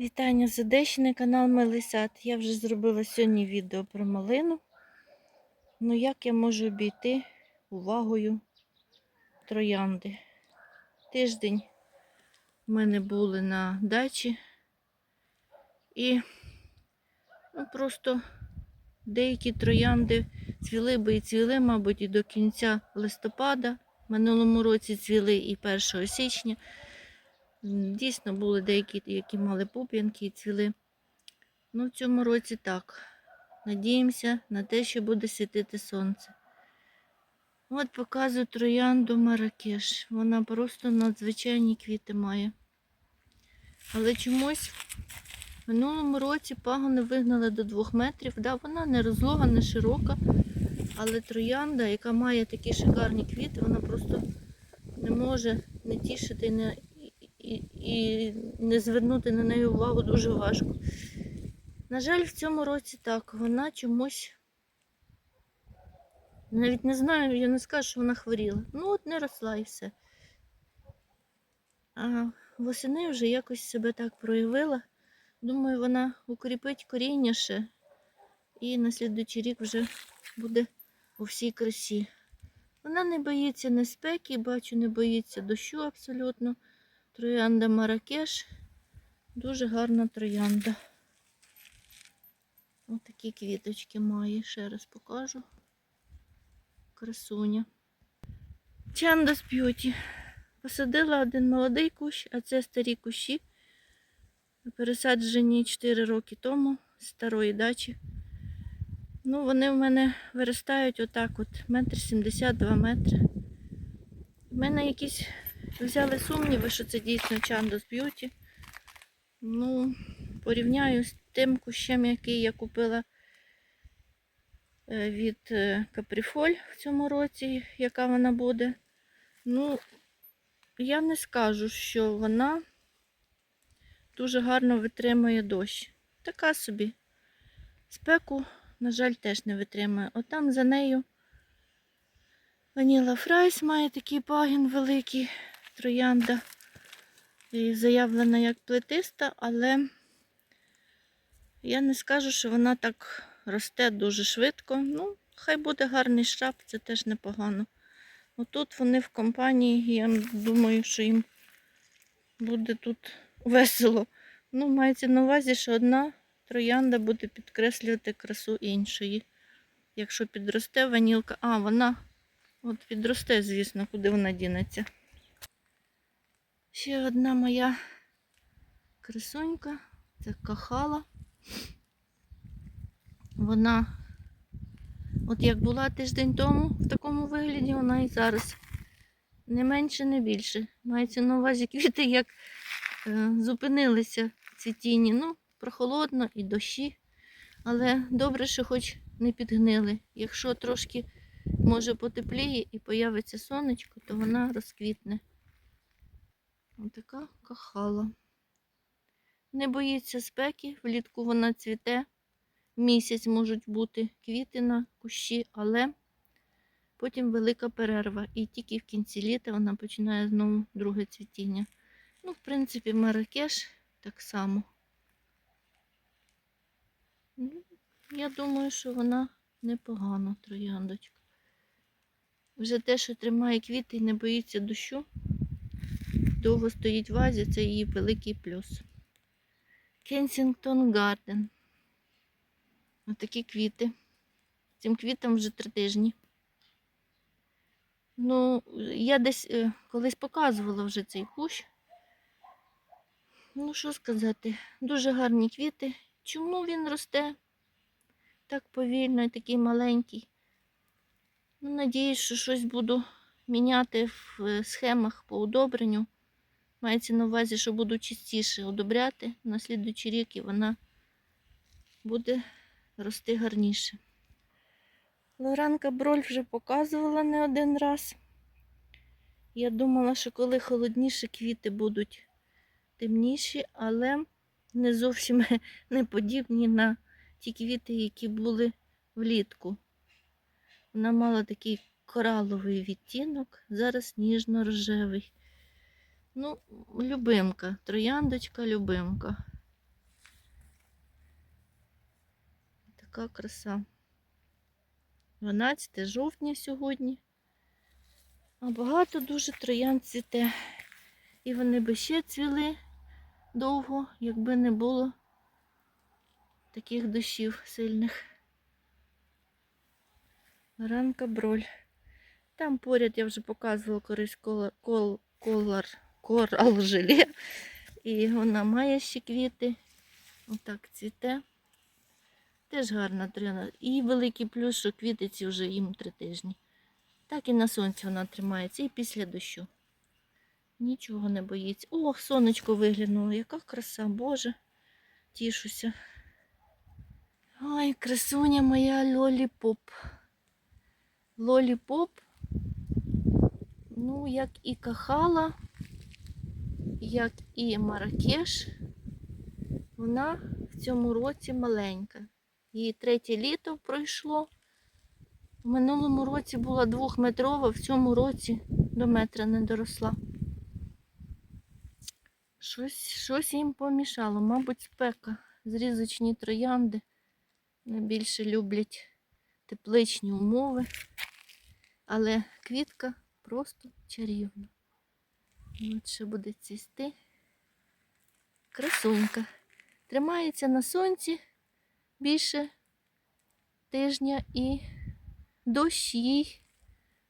Вітання з Одещини, канал Мелисят. Я вже зробила сьогодні відео про малину. Ну як я можу обійти увагою троянди? Тиждень в мене були на дачі і ну, просто деякі троянди цвіли би і цвіли, мабуть, і до кінця листопада. Минулому році цвіли і 1 січня. Дійсно, були деякі, які мали пуп'янки і цвіли. Ну, в цьому році так. Надіємося на те, що буде світити сонце. От показую троянду Маракеш. Вона просто надзвичайні квіти має. Але чомусь в минулому році пагони вигнали до 2 метрів. Да, вона не розлога, не широка. Але троянда, яка має такі шикарні квіти, вона просто не може не тішити і не, і, не звернути на неї увагу дуже важко. На жаль, в цьому році так, вона чомусь. Навіть не знаю, я не скажу, що вона хворіла. Ну, от не росла і все. А восени вже якось себе так проявила. Думаю, вона укріпить коріння ще. І на слідуючий рік вже буде у всій красі. Вона не боїться не спеки, бачу, не боїться дощу абсолютно. Троянда Маракеш. Дуже гарна троянда. Ось такі квіточки має, ще раз покажу. Красуня. Чандас Б'юті. Посадила один молодий кущ, а це старі кущі. Пересаджені 4 роки тому з старої дачі. Ну, вони в мене виростають отак от, метр сімдесят, два метри. У мене якісь взяли сумніви, що це дійсно Чандос Б'юті. Ну, порівняю з тим кущем, який я купила е, від е, Капріфоль в цьому році, яка вона буде. Ну, я не скажу, що вона дуже гарно витримує дощ. Така собі. Спеку, на жаль, теж не витримує. Отам за нею Ваніла Фрайс має такий пагін великий, троянда. Заявлена як плетиста, але я не скажу, що вона так росте дуже швидко. Ну, хай буде гарний шраб, це теж непогано. Отут вони в компанії, я думаю, що їм буде тут весело. Ну, мається на увазі, що одна троянда буде підкреслювати красу іншої. Якщо підросте ванілка, а вона от підросте, звісно, куди вона дінеться. Ще одна моя красунька, це кахала. Вона, от як була тиждень тому, в такому вигляді, вона і зараз. Не менше, не більше. Мається на увазі квіти, як е, зупинилися в цвітінні. Ну, прохолодно і дощі. Але добре, що хоч не підгнили. Якщо трошки може потепліє і появиться сонечко, то вона розквітне. Отака кахала. Не боїться спеки, влітку вона цвіте. Місяць можуть бути квіти на кущі, але потім велика перерва. І тільки в кінці літа вона починає знову друге цвітіння. Ну, в принципі, Маракеш так само. Ну, Я думаю, що вона непогана трояндочка. Вже те, що тримає квіти і не боїться дощу, довго стоїть в вазі, це її великий плюс. Кенсінгтон Гарден. Ось такі квіти. Цим квітам вже три тижні. Ну, я десь е, колись показувала вже цей кущ. Ну, що сказати, дуже гарні квіти. Чому він росте так повільно і такий маленький? Ну, надіюсь, що щось буду міняти в е, схемах по удобренню. Мається на увазі, що буду частіше удобряти на слідуючий рік і вона буде рости гарніше. Лоранка броль вже показувала не один раз. Я думала, що коли холодніше, квіти будуть темніші, але не зовсім не подібні на ті квіти, які були влітку. Вона мала такий кораловий відтінок, зараз ніжно-рожевий. Ну, любимка, трояндочка, любимка. Така краса. 12 жовтня сьогодні. А багато дуже троянд цвіте. І вони би ще цвіли довго, якби не було таких дощів сильних. Ранка броль. Там поряд я вже показувала корись колор корал желе. І вона має ще квіти. Отак цвіте. Теж гарна трояна. І великий плюс, що квітиці вже їм три тижні. Так і на сонці вона тримається, і після дощу. Нічого не боїться. Ох, сонечко виглянуло. Яка краса, Боже. Тішуся. Ой, красуня моя лоліпоп. Лоліпоп. Ну, як і кахала, як і Маракеш, вона в цьому році маленька. Її третє літо пройшло. В минулому році була двохметрова, в цьому році до метра не доросла. Щось, щось їм помішало, мабуть, спека. Зрізочні троянди найбільше люблять тепличні умови. Але квітка просто чарівна. От ще буде цвісти. Красунька. Тримається на сонці більше тижня і дощ їй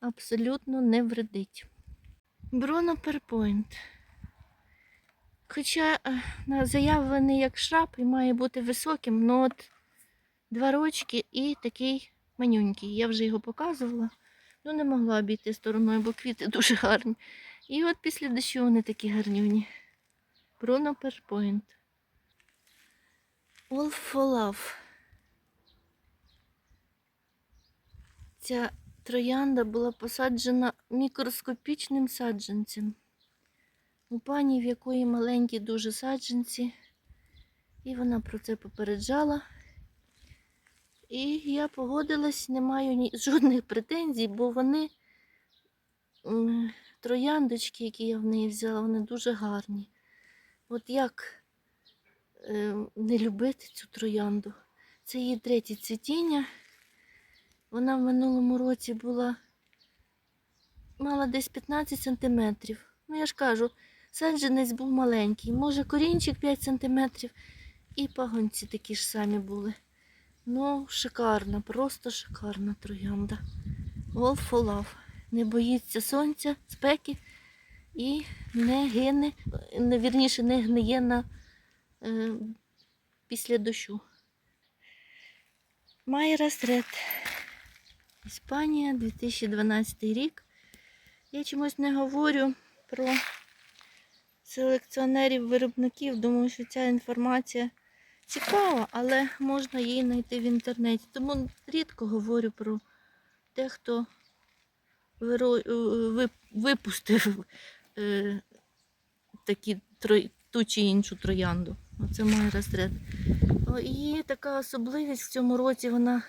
абсолютно не вредить. Бруно Перпойнт. Хоча е, заявлений як шраб і має бути високим, ну от два рочки і такий манюнький. Я вже його показувала. Ну, не могла обійти стороною, бо квіти дуже гарні. І от після дощу вони такі гарнюні. Бруно Перпойнт. All for Love. Ця троянда була посаджена мікроскопічним саджанцем. У пані, в якої маленькі дуже саджанці, і вона про це попереджала. І я погодилась, не маю жодних претензій, бо вони трояндочки, які я в неї взяла, вони дуже гарні. От як е, не любити цю троянду? Це її третє цвітіння. Вона в минулому році була мала десь 15 сантиметрів. Ну, я ж кажу, саджанець був маленький. Може, корінчик 5 сантиметрів, і пагонці такі ж самі були. Ну, шикарна, просто шикарна троянда. All for love. Не боїться сонця, спеки і не гине, не, вірніше, не гниє на, е, після дощу. Майрас Ред. Іспанія, 2012 рік. Я чомусь не говорю про селекціонерів-виробників. Думаю, що ця інформація цікава, але можна її знайти в інтернеті. Тому рідко говорю про те, хто випустив е, такі ту чи іншу троянду. Оце моя розряд. І така особливість в цьому році вона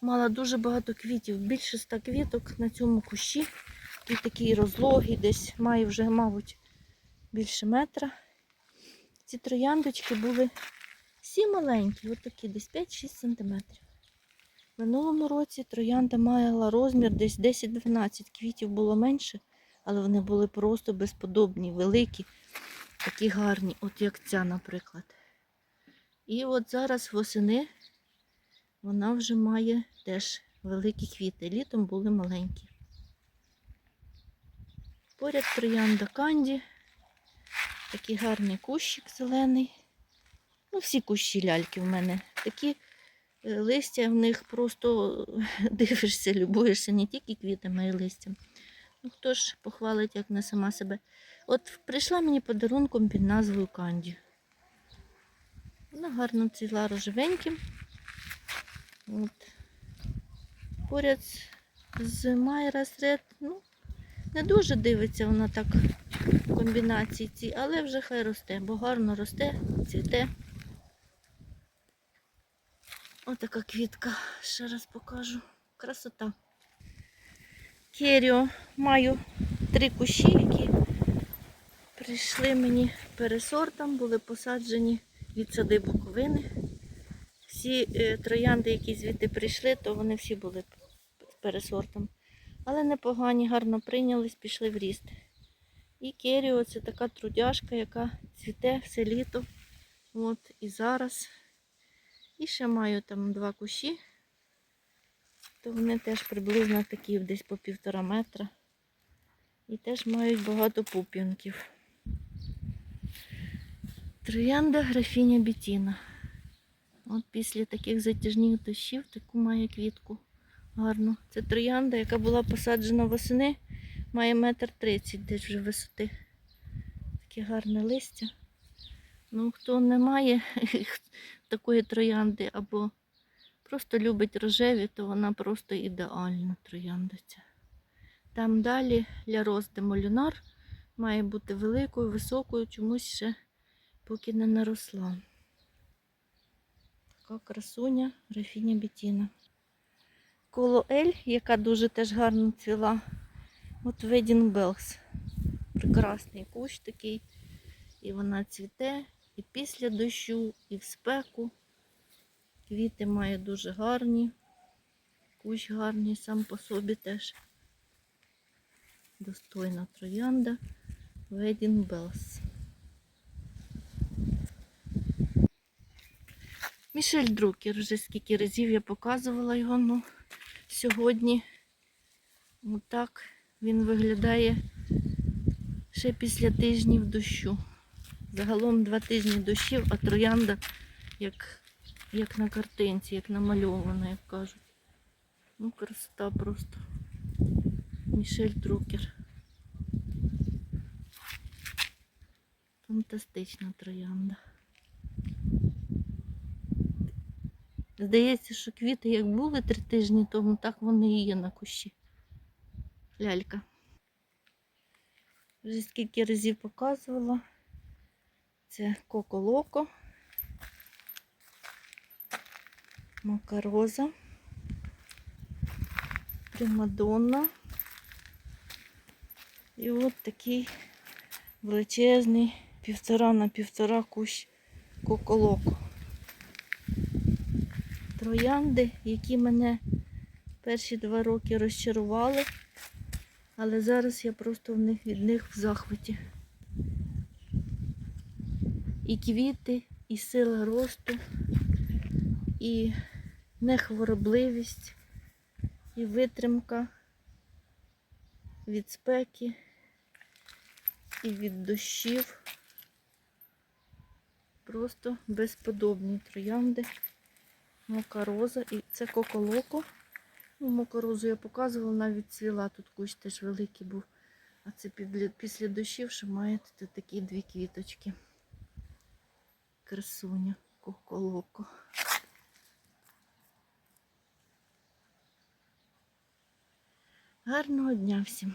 мала дуже багато квітів, більше ста квіток на цьому кущі. І такий розлогий, десь має вже, мабуть, більше метра. Ці трояндочки були всі маленькі, от такі, десь 5-6 сантиметрів. Минулому році троянда мала розмір десь 10-12 квітів було менше, але вони були просто безподобні, великі, такі гарні, от як ця, наприклад. І от зараз восени вона вже має теж великі квіти. Літом були маленькі. Поряд троянда канді. Такий гарний кущик зелений. Ну, всі кущі ляльки в мене. Такі листя в них просто дивишся, любуєшся не тільки квітами, а й листям. Ну, хто ж похвалить, як не сама себе. От прийшла мені подарунком під назвою Канді. Вона гарно цвіла рожевеньким. От. Поряд з Майрас Ред, ну, не дуже дивиться вона так в комбінації ці, але вже хай росте, бо гарно росте, цвіте. Отака квітка. Ще раз покажу. Красота. Керіо маю три кущі, які прийшли мені пересортом, були посаджені від сади Буковини. всі е, троянди, які звідти прийшли, то вони всі були пересортом. Але непогані, гарно прийнялись, пішли в ріст. І керіо це така трудяшка, яка цвіте все літо. От і зараз. І ще маю там два кущі. То вони теж приблизно такі десь по півтора метра. І теж мають багато пуп'янків. Троянда графіня Бітіна. От після таких затяжних дощів таку має квітку гарну. Це троянда, яка була посаджена восени, має метр тридцять десь вже висоти. Таке гарне листя. Ну, хто не має такої троянди або просто любить рожеві, то вона просто ідеальна троянда ця. Там далі для де молюнар має бути великою, високою, чомусь ще поки не наросла. Така красуня Рафіня Бітіна. Коло Ель, яка дуже теж гарно цвіла. От Wedding Bells. Прекрасний кущ такий. І вона цвіте і після дощу, і в спеку. Квіти має дуже гарні. Кущ гарний сам по собі теж. Достойна троянда. Wedding Bells. Мішель Друкер, вже скільки разів я показувала його, ну сьогодні отак він виглядає ще після тижнів дощу. Загалом два тижні дощів, а троянда як, як на картинці, як намальована, як кажуть. Ну, красота просто. Мішель Друкер. Фантастична троянда. Здається, що квіти як були три тижні тому, так вони і є на кущі. Лялька. Вже скільки разів показувала. Це Коко-Локо. Макароза. Примадонна. І от такий величезний півтора на півтора кущ Коко-Локо троянди, які мене перші два роки розчарували, але зараз я просто в них, від них в захваті. І квіти, і сила росту, і нехворобливість, і витримка від спеки і від дощів. Просто безподобні троянди. Мокароза і це коколоко. Ну, Мокарозу я показувала, навіть цвіла, тут кущ теж великий був. А це після дощів, що маєте такі дві квіточки. Красуня, коколоко. Гарного дня всім!